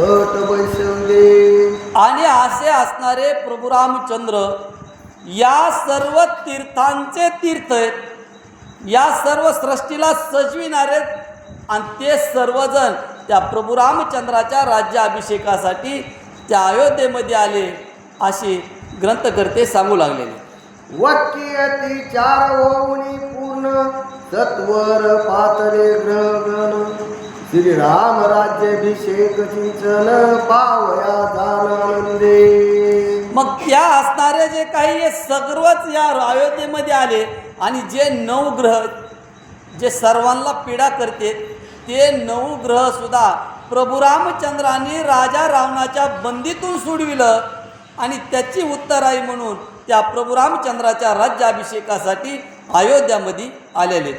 मुकट बैसवले आणि असे असणारे प्रभू रामचंद्र या सर्व तीर्थांचे तीर्थ आहेत. या सर्व सृष्टीला सजविणारे आणि ते सर्वजण त्या प्रभू रामचंद्राच्या राज्याभिषेकासाठी त्या अयोध्येमध्ये आले असे ग्रंथकर्ते सांगू लागलेले. वाक्य ती चार ओवनी पूर्ण सत्वर पातळे ग्रह. श्रीराम राज्याभिषेक चिंतन पावया जाणानंदे मग त्या असणारे जे काही हे सर्वच या अयोध्येमध्ये आले आणि जे नऊ ग्रह जे सर्वांना पीडा करते ते नऊ ग्रह सुद्धा प्रभू रामचंद्रांनी राजा रावणाच्या बंदीतून सोडविलं आणि त्याची उत्तराई म्हणून त्या प्रभू रामचंद्राच्या राज्याभिषेकासाठी अयोध्यामध्ये आलेले.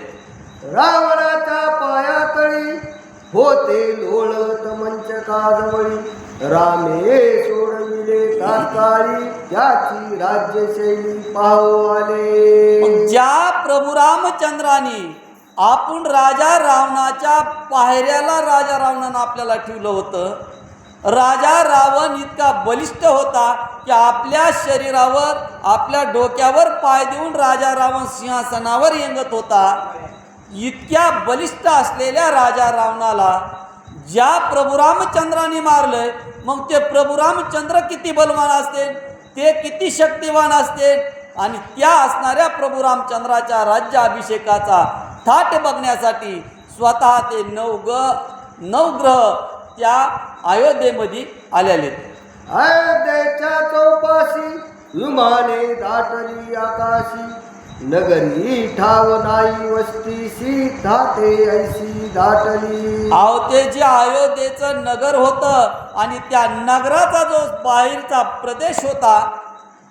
रावणाच्या पायातळी होते लोळत मंचकाजवळी रामे सोडविले तात्काळी त्याची राज्यशैली पाहू आले. ज्या प्रभू रामचंद्राने आपण राजा रावणाच्या पायऱ्याला राजा रावणानं आपल्याला ठेवलं होतं राजा रावण इतका बलिष्ठ होता की आपल्या शरीरावर आपल्या डोक्यावर पाय देऊन राजा रावण सिंहासनावर येंगत होता. इतक्या बलिष्ठ असलेल्या राजा रावणाला ज्या प्रभू रामचंद्राने मारलंय मग ते प्रभू रामचंद्र किती बलवान असतील? ते किती शक्तिवान असतील? आणि त्या असणाऱ्या प्रभू रामचंद्राच्या राज्याभिषेकाचा थाट बघण्यासाठी स्वतः ते नवग नवग्रह त्या अयोध्येमध्ये आलेले अयोध्येच्या चौपाशी विमाने दाटली आकाशी. नगरी ठाव नाही वस्ती सीधा ते ऐशी दाटली. अहो ते जे अयोध्येचं नगर होतं आणि त्या नगराचा जो बाहेरचा प्रदेश होता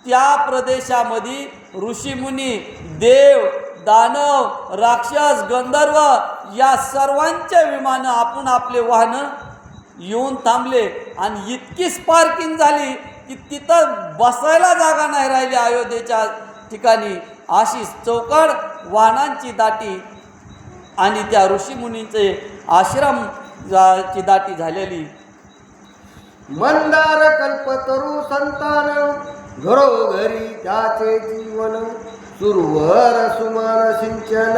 त्या प्रदेशामध्ये ऋषीमुनी देव दानव राक्षस गंधर्व या सर्वांच्या विमानं आपण आपले वाहनं येऊन थांबले आणि इतकी स्पार्किंग झाली की तिथं बसायला जागा नाही राहिली अयोध्येच्या ठिकाणी. अशी चौकड वाहनांची दाटी आणि त्या ऋषीमुनींचे आश्रम ची दाटी झालेली. मंदार कल्पतरू संतान घरोघरी त्याचे जीवन सुरवर सुमन सिंचन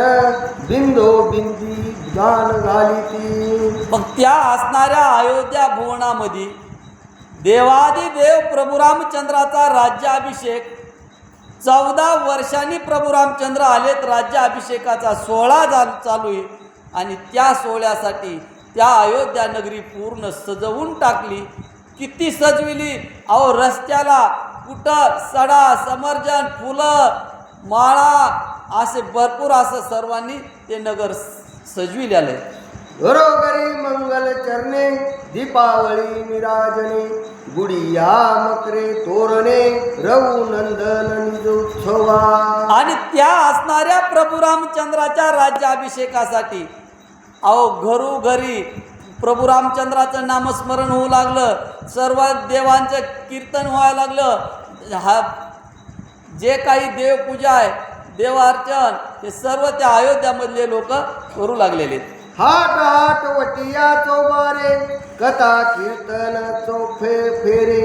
बिंदो बिंदी गान घालिती. मग त्या असणाऱ्या अयोध्या भुवनामध्ये देवादिदेव प्रभू रामचंद्राचा राज्याभिषेक चौदा वर्षांनी प्रभू रामचंद्र आलेत. राज्याभिषेकाचा सोहळा जा चालू आहे. आणि त्या सोहळ्यासाठी त्या अयोध्या नगरी पूर्ण सजवून टाकली. किती सजविली? अहो रस्त्याला कुठं सडा समर्जन फुलं माळा असे भरपूर असं सर्वांनी ते नगर सजविलेलं आहे. घरोघरी मंगल चरणे दीपावळी निराजने गुडिया मकरे तोरणे रवू नंदन आणि त्या असणाऱ्या प्रभू रामचंद्राच्या राज्याभिषेकासाठी अहो घरोघरी प्रभू रामचंद्राचं नामस्मरण होऊ लागलं सर्व देवांचं कीर्तन व्हायला लागलं हा जे काही देवपूजा आहे देवार्चन हे सर्व त्या अयोध्यामधले लोक करू लागलेले. हाट हाट वटिया चौबारे कथा कीर्तन चौफे फेरे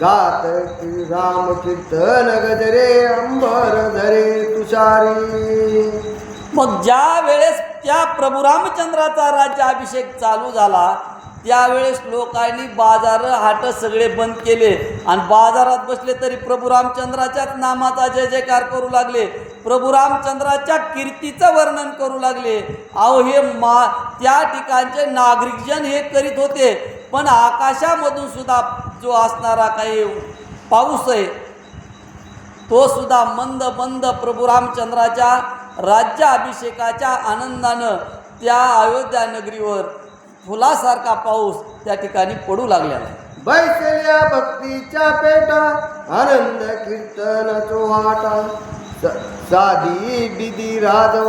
गात की राम कीर्तन गजरे अंबर धरे तुषारी. मग ज्या वेळेस त्या प्रभू रामचंद्राचा राज्याभिषेक चालू झाला त्यावेळेस लोकांनी बाजार हाट सगळे बंद केले. आणि बाजारात बसले तरी प्रभू रामचंद्राच्याच नामाचा जय जयकार करू लागले. प्रभू रामचंद्राच्या कीर्तीचं वर्णन करू लागले. अहो हे मा त्या ठिकाणचे नागरिकजन हे करीत होते. पण आकाशामधून सुद्धा जो असणारा काही पाऊस आहे तो सुद्धा मंद मंद प्रभू रामचंद्राच्या राज्याभिषेकाच्या आनंदानं त्या अयोध्या नगरीवर फुलासारखा पाऊस त्या ठिकाणी पडू लागलेला आहे. बैसल्या भक्तीच्या पेटा आनंद कीर्तन वाटा साधी बिदी राजवाट